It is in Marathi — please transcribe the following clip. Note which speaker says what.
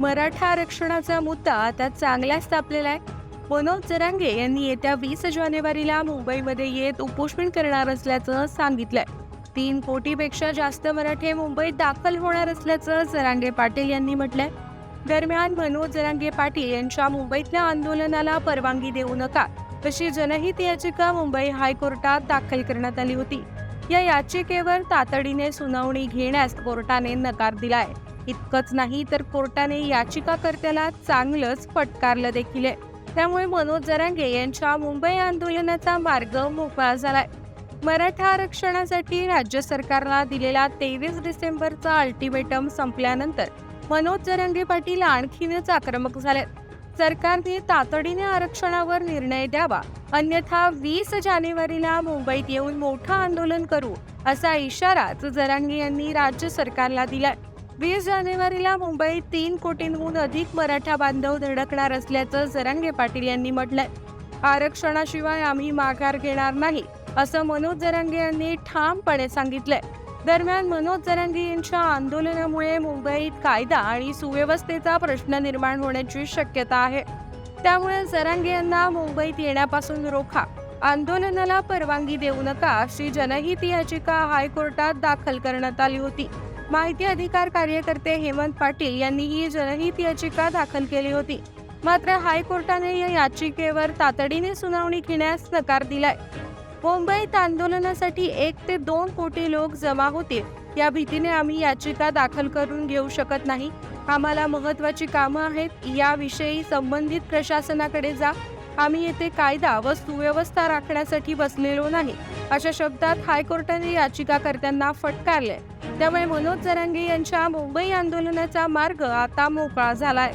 Speaker 1: मराठा आरक्षणाचा मुद्दा आता चांगलाच तापलेला आहे. मनोज जरांगे यांनी येत्या वीस जानेवारीला मुंबईमध्ये येत उपोषण करणार असल्याचं सांगितलंय. तीन कोटीपेक्षा जास्त मराठे मुंबईत दाखल होणार असल्याचं जरांगे पाटील यांनी म्हटलंय. दरम्यान मनोज जरांगे पाटील यांच्या मुंबईतल्या आंदोलनाला परवानगी देऊ नका तशी जनहित याचिका मुंबई हायकोर्टात दाखल करण्यात आली होती. या याचिकेवर तातडीने सुनावणी घेण्यास कोर्टाने नकार दिलाय. इतकंच नाही तर कोर्टाने याचिकाकर्त्याला चांगलंच फटकारलं देखील आहे. त्यामुळे मनोज जरांगे यांच्या मुंबई आंदोलनाचा मार्ग मोकळा झालाय. मराठा आरक्षणासाठी राज्य सरकारला दिलेला तेवीस डिसेंबरचा अल्टिमेटम संपल्यानंतर मनोज जरांगे पाटील आणखीनच आक्रमक झाले सरकारने तातडीने आरक्षणावर निर्णय द्यावा अन्यथा वीस जानेवारीला मुंबईत येऊन मोठं आंदोलन करू असा इशाराच जरांगे यांनी राज्य सरकारला दिलाय. वीस जानेवारीला मुंबईत तीन कोटींहून अधिक मराठा बांधव धडकणार असल्याचं जरांगे पाटील यांनी म्हटलंय. आरक्षणाशिवाय आम्ही माघार घेणार नाही असं मनोज जरांगे यांनी ठामपणे सांगितलंय. दरम्यान मनोज जरांगे यांच्या आंदोलनामुळे मुंबईत कायदा आणि सुव्यवस्थेचा प्रश्न निर्माण होण्याची शक्यता आहे. त्यामुळे जरांगे यांना मुंबईत येण्यापासून रोखा. आंदोलनाला परवानगी देऊ नका अशी जनहित याचिका हायकोर्टात दाखल करण्यात आली होती. माहिती अधिकार कार्यकर्ते हेमंत पाटील यांनी ही जनहित याचिका दाखल केली होती. मात्र हायकोर्टाने या याचिकेवर तातडीने सुनावणी घेण्यास नकार दिलाय. मुंबईत आंदोलनासाठी एक ते दोन कोटी लोक जमा होतील या भीतीने आम्ही याचिका दाखल करून घेऊ शकत नाही. आम्हाला महत्वाची कामं आहेत याविषयी संबंधित प्रशासनाकडे जा. आम्ही येथे कायदा व सुव्यवस्था राखण्यासाठी बसलेलो नाही अशा शब्दात हायकोर्टाने याचिकाकर्त्यांना फटकारले त्यामुळे मनोज जरांगे यांच्या मुंबई आंदोलनाचा मार्ग आता मोकळा झालाय.